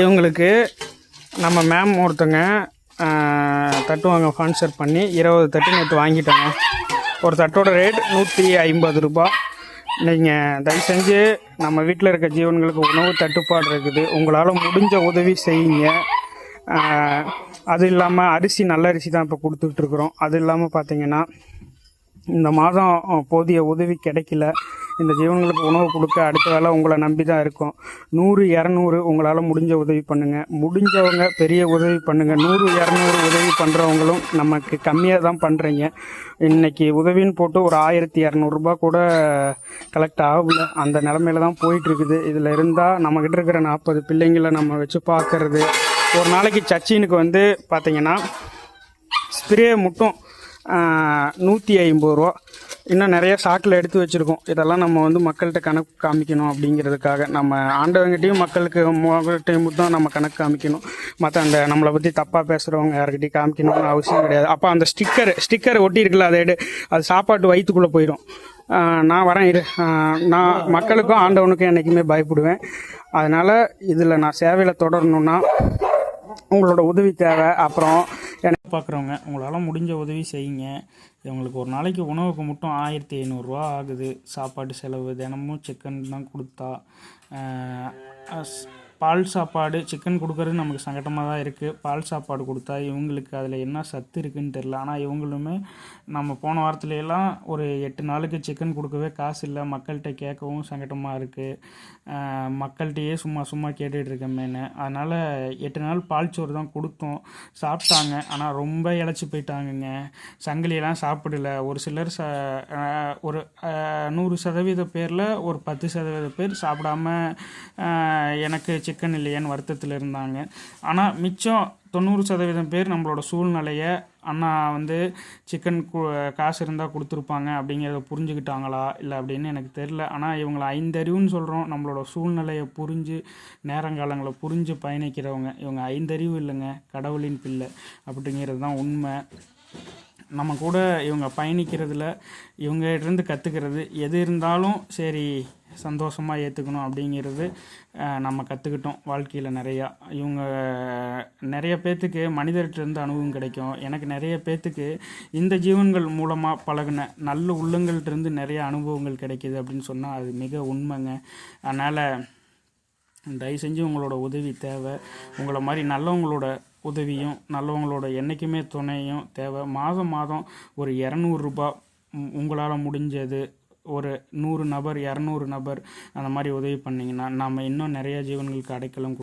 இவங்களுக்கு நம்ம மேம் ஒருத்தங்க தட்டுவாங்க தட்டு ஸ்பான்சர் பண்ணி இருபது தட்டு நேற்று வாங்கிட்டோங்க. ஒரு தட்டோட ரேட் நூற்றி ஐம்பது ரூபாய் நீங்கள் தயவு செஞ்சு நம்ம வீட்டில் இருக்க ஜீவன்களுக்கு உணவு தட்டுப்பாடு இருக்குது. உங்களால் முடிஞ்ச உதவி செய்யுங்க. அது இல்லாமல் அரிசி நல்ல அரிசி தான் இப்போ கொடுத்துட்ருக்குறோம் அது இல்லாமல் பார்த்தீங்கன்னா இந்த மாதம் போதிய உதவி கிடைக்கல. இந்த ஜீவன்களுக்கு உணவு கொடுக்க அடுத்த வேலை உங்களை நம்பி தான் இருக்கும். நூறு இரநூறு உங்களால் முடிஞ்ச உதவி பண்ணுங்கள் முடிஞ்சவங்க பெரிய உதவி பண்ணுங்கள் நூறு இரநூறு உதவி பண்ணுறவங்களும் நமக்கு கம்மியாக தான் பண்ணுறீங்க இன்னைக்கு உதவின்னு போட்டு ஒரு ஆயிரத்தி இரநூறுபா கூட கலெக்ட் ஆகல அந்த நிலமையில தான் போயிட்டுருக்குது. இதில் இருந்தால் நம்மக்கிட்ட இருக்கிற நாற்பது பிள்ளைங்களை நம்ம வச்சு பார்க்கறது. ஒரு நாளைக்கு சச்சினுக்கு வந்து பார்த்தீங்கன்னா ஸ்ப்ரே மட்டும் நூற்றி ஐம்பது ரூபா. இன்னும் நிறைய சாக்கில் எடுத்து வச்சுருக்கோம். இதெல்லாம் நம்ம வந்து மக்கள்கிட்ட கணக்கு காமிக்கணும் அப்படிங்கிறதுக்காக. நம்ம ஆண்டவங்கிட்டையும் மக்களுக்கு மக்கள்கிட்டையும் தான் நம்ம கணக்கு காமிக்கணும். மற்ற அந்த நம்மளை பற்றி தப்பாக பேசுகிறவங்க யாருக்கிட்டையும் காமிக்கணும்னு அவசியம் கிடையாது. அப்போ அந்த ஸ்டிக்கர் ஸ்டிக்கர் ஒட்டியிருக்குல்ல அதை எடு. அது சாப்பாட்டு வயிற்றுக்குள்ளே போயிடும் நான் வரேன் இரு. நான் மக்களுக்கும் ஆண்டவனுக்கும் என்றைக்குமே பயப்படுவேன். அதனால் இதில் நான் சேவையில் தொடரணுன்னா உங்களோட உதவி தேவை. அப்புறம் பார்க்குறவங்க உங்களால் முடிஞ்ச உதவி செய்யுங்க. இவங்களுக்கு ஒரு நாளைக்கு உணவுக்கு மட்டும் ஆயிரத்தி ஐநூறுரூவா ஆகுது. சாப்பாடு செலவு தினமும் சிக்கன் தான் கொடுத்தா. அஸ்- பால் சாப்பாடு சிக்கன் கொடுக்கறது நமக்கு சங்கடமாக தான் இருக்குது பால் சாப்பாடு கொடுத்தா இவங்களுக்கு அதில் என்ன சத்து இருக்குன்னு தெரில ஆனால் இவங்களுமே நம்ம போன வாரத்துல எல்லாம் ஒரு எட்டு நாளுக்கு சிக்கன் கொடுக்கவே காசு இல்லை. மக்கள்கிட்ட கேட்கவும் சங்கடமாக இருக்குது மக்கள்கிட்டயே சும்மா சும்மா கேட்டுட்டு இருக்கமேனு அதனால் எட்டு நாள் பால் சோறு தான் கொடுத்தோம். சாப்பிட்டாங்க. ஆனால் ரொம்ப இழைச்சி போயிட்டாங்கங்க. சங்கிலியெல்லாம் சாப்பிடல. ஒரு சிலர் ச ஒரு நூறு சதவீத பேரில் ஒரு பத்து சதவீத பேர் சாப்பிடாம எனக்கு சிக்கன் இல்லையேன்னு வருத்தத்தில் இருந்தாங்க. ஆனால் மிச்சம் தொண்ணூறு சதவீதம் பேர் நம்மளோட சூழ்நிலையை அண்ணா வந்து சிக்கன் கு காசு இருந்தால் கொடுத்துருப்பாங்க அப்படிங்கிறத புரிஞ்சுக்கிட்டாங்களா இல்லை அப்படின்னு எனக்கு தெரில ஆனால் இவங்களை ஐந்தறிவுன்னு சொல்கிறோம் நம்மளோட சூழ்நிலையை புரிஞ்சு நேரங்காலங்களை புரிஞ்சு பயணிக்கிறவங்க. இவங்க ஐந்தறிவு இல்லைங்க கடவுளின் பிள்ளை அப்படிங்கிறது தான் உண்மை. நம்ம கூட இவங்க பயணிக்கிறதுல இவங்ககிட்டருந்து கற்றுக்கிறது எது இருந்தாலும் சரி சந்தோஷமாக ஏற்றுக்கணும் அப்படிங்கிறது நம்ம கற்றுக்கிட்டோம் வாழ்க்கையில் நிறையா. இவங்க நிறைய பேர்த்துக்கு மனிதர்கிட்டருந்து அனுபவம் கிடைக்கும். எனக்கு நிறைய பேர்த்துக்கு இந்த ஜீவன்கள் மூலமாக பழகின நல்ல உள்ளங்கள்கிட்டருந்து நிறைய அனுபவங்கள் கிடைக்கிது அப்படின்னு சொன்னால் அது மிக உண்மைங்க. அதனால் தயவு செஞ்சு உங்களோட உதவி தேவை. உங்களை மாதிரி நல்லவங்களோட உதவியும் நல்லவங்களோட என்றைக்குமே துணையும் தேவை. மாதம் மாதம் ஒரு இரநூறுபா உங்களால் முடிஞ்சது ஒரு நூறு நபர் இரநூறு நபர் அந்த மாதிரி உதவி பண்ணிங்கன்னா நம்ம இன்னும் நிறைய ஜீவன்களுக்கு அடைக்கலம்